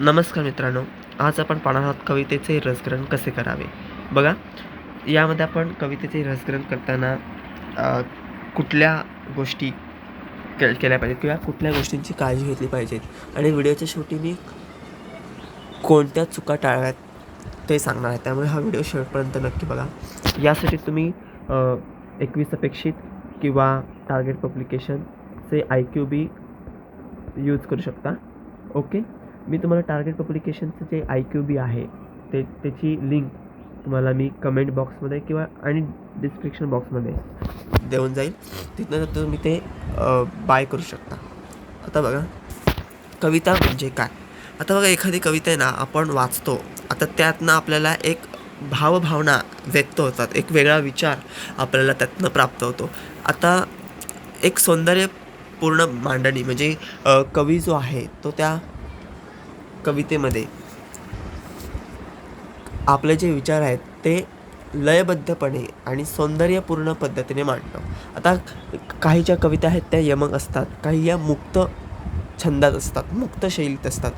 नमस्कार मित्रांनो आज आपण पाहणार आहोत कवितेचे रसग्रहण कसे करावे. बघा यामध्ये आपण कवितेचे रसग्रहण करताना कुठल्या गोष्टी के केल्या पाहिजेत किंवा कुठल्या गोष्टींची काळजी घेतली पाहिजेत. आणि व्हिडिओच्या शेवटी मी कोणत्या चुका टाळव्यात ते सांगणार आहे. त्यामुळे हा व्हिडिओ शेवटपर्यंत नक्की बघा. यासाठी तुम्ही एकवीस अपेक्षित किंवा टार्गेट पब्लिकेशनचे आय क्यू बी यूज करू शकता. ओके मी तुम्हाला टार्गेट पब्लिकेशनचं जे आय क्यू बी आहे ते त्याची लिंक तुम्हाला मी कमेंट बॉक्समध्ये किंवा आणि डिस्क्रिप्शन बॉक्समध्ये देऊन जाईल. तिथनं तुम्ही ते बाय करू शकता. आता बघा कविता म्हणजे काय? आता बघा एखादी कविता आहे ना आपण वाचतो. आता त्यातनं आपल्याला एक भावभावना व्यक्त होतात. एक वेगळा विचार आपल्याला त्यातनं प्राप्त होतो. आता एक सौंदर्यपूर्ण मांडणी म्हणजे कवी जो आहे तो त्या कवितेमध्ये. आपले जे विचार आहेत ते लयबद्धपणे आणि सौंदर्यपूर्ण पद्धतीने मांडणं. आता काही ज्या कविता आहेत त्या यमक असतात काही या मुक्त छंदात असतात मुक्त शैलीत असतात.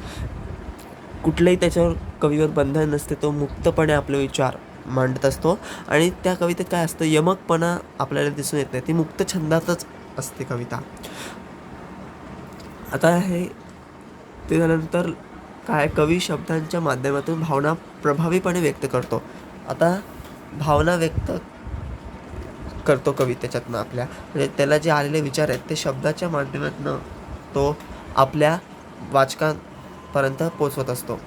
कुठलंही त्याच्यावर कवीवर बंधन नसते तो मुक्तपणे आपले विचार मांडत असतो. आणि त्या कवितेत काय असतं यमकपणा आपल्याला दिसून येत नाही ती मुक्त छंदातच असते कविता. आता हे ते झाल्यानंतर काय कवी शब्दांच्या माध्यमातून भावना प्रभावीपणे व्यक्त करतो. आता भावना व्यक्त करतो कवी त्याच्यातनं आपल्या. म्हणजे त्याला जे आलेले विचार आहेत ते शब्दाच्या माध्यमातून तो आपल्या वाचकांपर्यंत पोचवत असतो.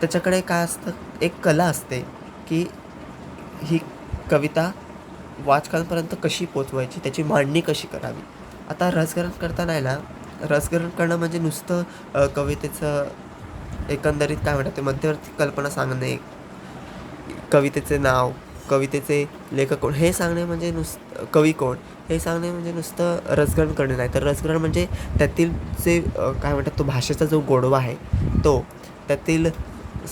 त्याच्याकडे काय असतं एक कला असते की ही कविता वाचकांपर्यंत कशी पोचवायची त्याची मांडणी कशी करावी. आता रसग्रहण करताना आहे ना रसग्रहण करणं म्हणजे नुसतं कवितेचं एकंदरीत काय म्हणतात ते मध्यवर्ती कल्पना सांगणे कवितेचे नाव कवितेचे लेखक कोण हे सांगणे म्हणजे नुसतं कवी कोण हे सांगणे म्हणजे नुसतं रसग्रहण करणे नाही. तर रसग्रहण म्हणजे त्यातील जे काय म्हणतात तो भाषेचा जो गोडवा आहे तो त्यातील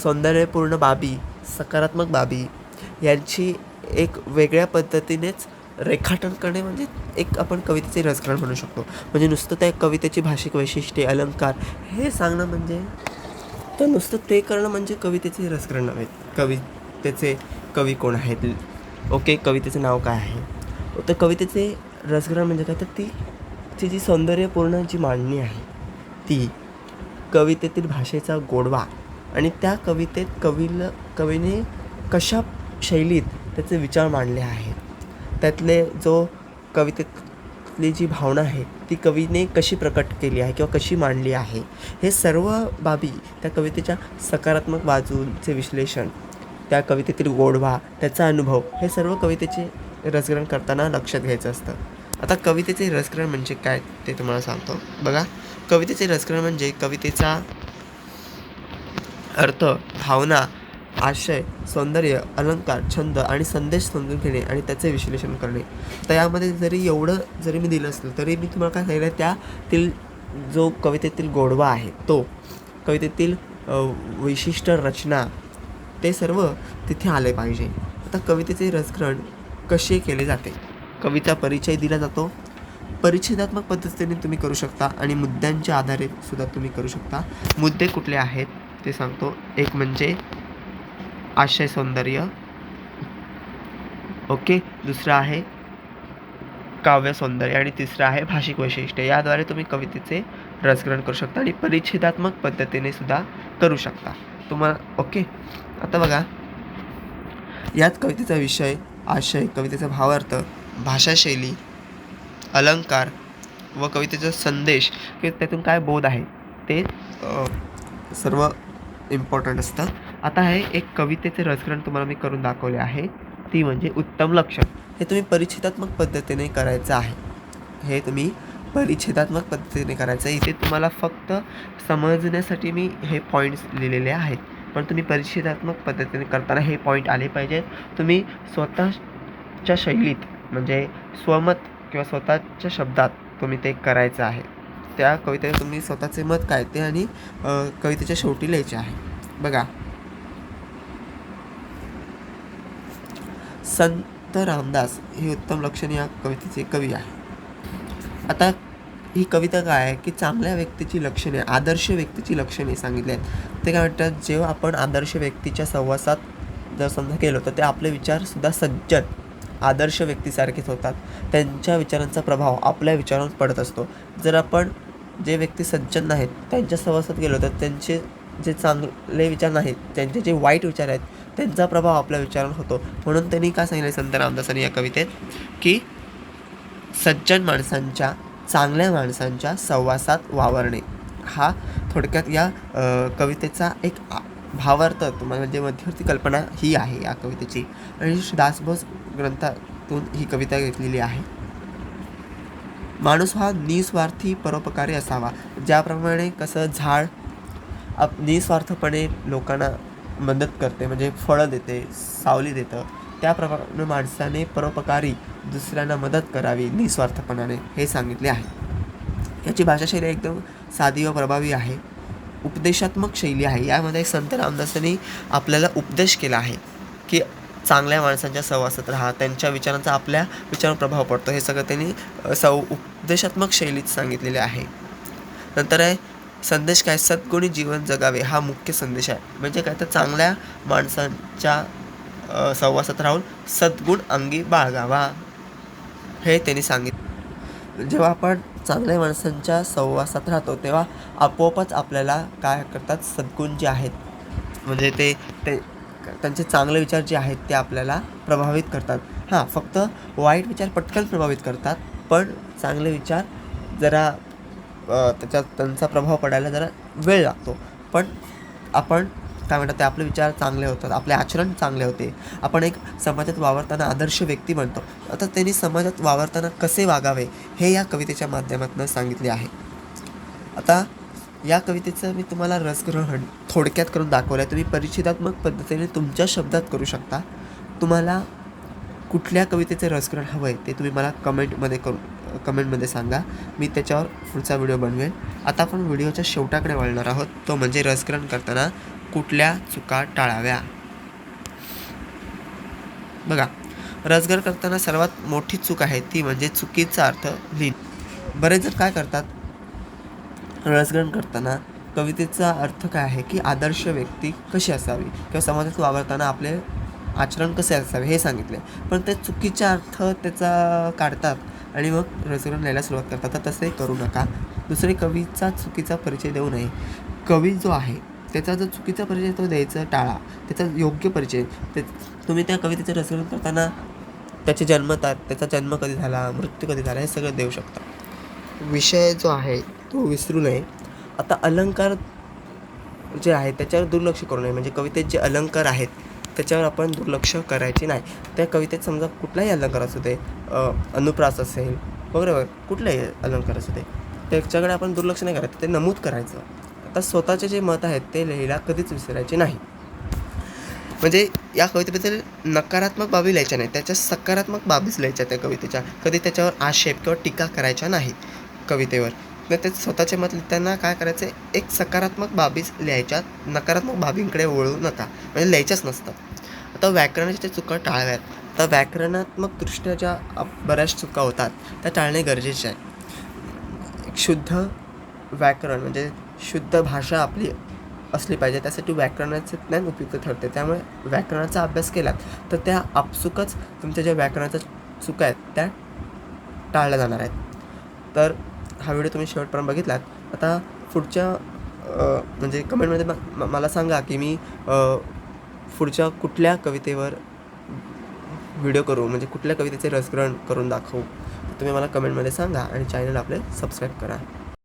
सौंदर्यपूर्ण बाबी सकारात्मक बाबी यांची एक वेगळ्या पद्धतीनेच रेखाटन करणे म्हणजे एक आपण कवितेचे रसग्रहण म्हणू शकतो. म्हणजे नुसतं त्या कवितेची भाषिक वैशिष्ट्ये अलंकार हे सांगणं म्हणजे तर नुसतं ते करणं म्हणजे कवितेचे रसकरण नव्हे. कवितेचे कवी कोण आहेत? ओके कवितेचं नाव काय आहे? तर कवितेचे रसग्रहण म्हणजे काय? तर ती ती जी सौंदर्यपूर्ण जी मांडणी आहे ती कवितेतील भाषेचा गोडवा आणि त्या कवितेत कवीला कवीने कशा शैलीत त्याचे विचार मांडले आहेत? त्यातले जो कवितेत कवितेतली जी भावना आहे ती कवीने कशी प्रकट केली आहे किंवा कशी मांडली आहे हे सर्व बाबी त्या कवितेच्या सकारात्मक बाजूचे विश्लेषण त्या कवितेतील गोडवा त्याचा अनुभव हे सर्व कवितेचे रसग्रहण करताना लक्षात घ्यायचं असतं. आता कवितेचे रसग्रहण म्हणजे काय ते तुम्हाला सांगतो. बघा कवितेचे रसग्रहण म्हणजे कवितेचा अर्थ भावना आशय सौंदर्य अलंकार छंद आणि संदेश समजून घेणे आणि त्याचे विश्लेषण करणे. तर यामध्ये जरी एवढं जरी मी दिलं असलं तरी मी तुम्हाला काय सांगितलं त्यातील जो कवितेतील गोडवा आहे तो कवितेतील विशिष्ट रचना ते सर्व तिथे आले पाहिजे. आता कवितेचे रसग्रहण कसे केले जाते? कविता परिचय दिला जातो. परिच्छेदात्मक पद्धतीने तुम्ही करू शकता आणि मुद्द्यांच्या आधारे सुद्धा तुम्ही करू शकता. मुद्दे कुठले आहेत ते सांगतो. एक म्हणजे आशय सौंदर्य. ओके दुसरं आहे काव्य सौंदर्य आणि तिसरं आहे भाषिक वैशिष्ट्य. याद्वारे तुम्ही कवितेचे रसग्रहण करू शकता आणि परिच्छेदात्मक पद्धतीने सुद्धा करू शकता. तुम्हाला ओके? आता बघा. यात कवितेचा विषय आशय कवितेचा भावार्थ भाषाशैली अलंकार व कवितेचा संदेश किंवा त्यातून काय बोध आहे ते सर्व इम्पॉर्टंट असतं. आता हे एक कवितेचे रसग्रहण तुम्हाला मी करून दाखवले आहे. ती म्हणजे उत्तम लक्षण. हे तुम्ही परिच्छेदात्मक पद्धतीने करायचं आहे. हे तुम्ही परिच्छेदात्मक पद्धतीने करायचं आहे. इथे तुम्हाला फक्त समजण्यासाठी मी हे पॉईंट्स लिहिलेले आहेत. पण तुम्ही परिच्छेदात्मक पद्धतीने करताना हे पॉईंट आले पाहिजेत. तुम्ही स्वतःच्या शैलीत म्हणजे स्वमत किंवा स्वतःच्या शब्दात तुम्ही ते करायचं आहे. त्या कवितेला तुम्ही स्वतःचे मत काय ते आणि कवितेच्या शेवटी लिहायचे आहे. बघा. संत रामदास हे उत्तम लक्षण या कवितेचे कवी आहे. आता ही कविता काय आहे? की चांगल्या व्यक्तीची लक्षणे आदर्श व्यक्तीची लक्षणे सांगितली आहेत. ते काय म्हणतात? जेव्हा आपण आदर्श व्यक्तीच्या सहवासात जर समजा गेलो तर ते आपले विचारसुद्धा सज्जन आदर्श व्यक्तीसारखेच होतात. त्यांच्या विचारांचा प्रभाव आपल्या विचारांवर पडत असतो. जर आपण जे व्यक्ती सज्जन नाहीत त्यांच्या सहवासात गेलो तर त्यांचे जे चांगले विचार नाहीत त्यांचे जे वाईट विचार आहेत त्यांचा प्रभाव आपल्या विचारांवर होतो. म्हणून त्यांनी का सांगितलं संत रामदासांनी या कवितेत? की सज्जन माणसांच्या चांगल्या माणसांच्या सहवासात वावरणे. हा थोडक्यात या कवितेचा एक भावार्थ तुम्हाला म्हणजे मध्यवर्ती कल्पना ही आहे या कवितेची. आणि दासबोस ग्रंथातून ही कविता घेतलेली आहे. माणूस हा निस्वार्थी परोपकारी असावा. ज्याप्रमाणे कसं झाड आप निस्वार्थपणे लोकांना मदत करते म्हणजे फळं देते सावली देतं. त्याप्रमाणे माणसाने परोपकारी दुसऱ्यांना मदत करावी निस्वार्थपणाने हे सांगितले आहे. याची भाषाशैली एकदम साधी व प्रभावी आहे. उपदेशात्मक शैली आहे. यामध्ये संत रामदासांनी आपल्याला उपदेश केला आहे की चांगल्या माणसांच्या सहवासात राहा. त्यांच्या विचारांचा आपल्या विचारावर प्रभाव पडतो. हे सगळं त्यांनी सौ उपदेशात्मक शैलीत सांगितलेले आहे. नंतर आहे संदेश काय? सद्गुणी जीवन जगावे हा मुख्य संदेश आहे. म्हणजे काय? तर चांगल्या माणसांच्या सहवासात राहून सद्गुण अंगी बाळगावा. हे त्यांनी सांगितलं. जेव्हा आपण चांगल्या माणसांच्या सहवासात राहतो तेव्हा आपोआपच आपल्याला काय करतात? सद्गुण जे आहेत म्हणजे ते ते त्यांचे चांगले विचार जे आहेत ते आपल्याला प्रभावित करतात. हां फक्त वाईट विचार पटकन प्रभावित करतात पण चांगले विचार जरा त्याच्यात त्यांचा प्रभाव पडायला जरा वेळ लागतो. पण आपण काय म्हणतात ते आपले विचार चांगले होतात आपले आचरण चांगले होते. आपण एक समाजात वावरताना आदर्श व्यक्ती बनतो. आता त्यांनी समाजात वावरताना कसे वागावे हे या कवितेच्या माध्यमातून सांगितले आहे. आता या कवितेचं मी तुम्हाला रसग्रहण थोडक्यात करून दाखवलं आहे तुम्ही परिच्छेदात्मक पद्धतीने तुमच्या शब्दात करू शकता. तुम्हाला कुठल्या कवितेचे रसग्रहण हवं आहे ते तुम्ही मला कमेंटमध्ये करू कमेंटमध्ये सांगा. मी त्याच्यावर पुढचा व्हिडिओ बनवेन. आता आपण व्हिडिओच्या शेवटाकडे वळणार आहोत. तो म्हणजे रसग्रहण करताना कुठल्या चुका टाळाव्या? बघा. रसग्रहण करताना सर्वात मोठी चूक आहे ती म्हणजे चुकीचा अर्थ लिहिणे. बरेच जण काय करतात? रसग्रहण करताना कवितेचा अर्थ काय आहे की आदर्श व्यक्ती कशी असावी? किंवा समाजात वावरताना आपले आचरण कसे असावे हे सांगितले. पण ते चुकीचा अर्थ त्याचा काढतात. आणि मग रसग्रहण लिहायला सुरुवात करतात. तर तसे करू नका. दुसरे कवीचा चुकीचा परिचय देऊ नये. कवी जो आहे त्याचा जो चुकीचा परिचय तो द्यायचा टाळा. त्याचा योग्य परिचय. ते तुम्ही त्या कवितेचं रसग्रहण करताना त्याचे जन्मतात त्याचा जन्म कधी झाला मृत्यू कधी झाला हे सगळं देऊ शकता. विषय जो आहे तो विसरू नये. आता अलंकार जे आहे त्याच्यावर दुर्लक्ष करू नये. म्हणजे कवितेत जे अलंकार आहेत त्याच्यावर आपण दुर्लक्ष करायचे नाही. त्या कवितेत समजा कुठलाही अलंकार असू दे अनुप्रास असेल बरोबर कुठलाही अलंकार असू दे त्याच्याकडे आपण दुर्लक्ष नाही करायचं ते नमूद करायचं. आता स्वतःचे जे मत आहेत ते लिहायला कधीच विसरायचे नाही. म्हणजे या कवितेबद्दल नकारात्मक बाबी लिहायच्या नाही त्याच्या सकारात्मक बाबीच लिहायच्या त्या कवितेच्या. कधी त्याच्यावर आक्षेप किंवा टीका करायच्या नाही कवितेवर. ते स्वतःचे मत लिहिताना काय करायचं? एक सकारात्मक बाबीच लिहायच्या नकारात्मक बाबींकडे वळू नका. म्हणजे लिहायच्याच नसतं. आता व्याकरणाच्या ज्या चुका टाळव्यात तर व्याकरणात्मक दृष्ट्या ज्या बऱ्याच चुका होतात त्या टाळणे गरजेचे आहे. एक शुद्ध व्याकरण म्हणजे शुद्ध भाषा आपली असली पाहिजे त्यासाठी व्याकरणाचे ज्ञान उपयुक्त ठरते. त्यामुळे व्याकरणाचा अभ्यास केलात तर त्या आपसुकच तुमच्या ज्या व्याकरणाच्या चुका आहेत त्या टाळल्या जाणार आहेत. तर हा व्हिडिओ तुम्ही शेवटपर्यंत बघितलात. आता पुढच्या म्हणजे कमेंटमध्ये म- मला सांगा की मी पुढच्या कुठल्या कवितेवर व्हिडिओ करू? म्हणजे कुठल्या कवितेचे रसग्रहण करून दाखवू? तुम्ही मला कमेंटमध्ये सांगा आणि चॅनल आपले सबस्क्राईब करा.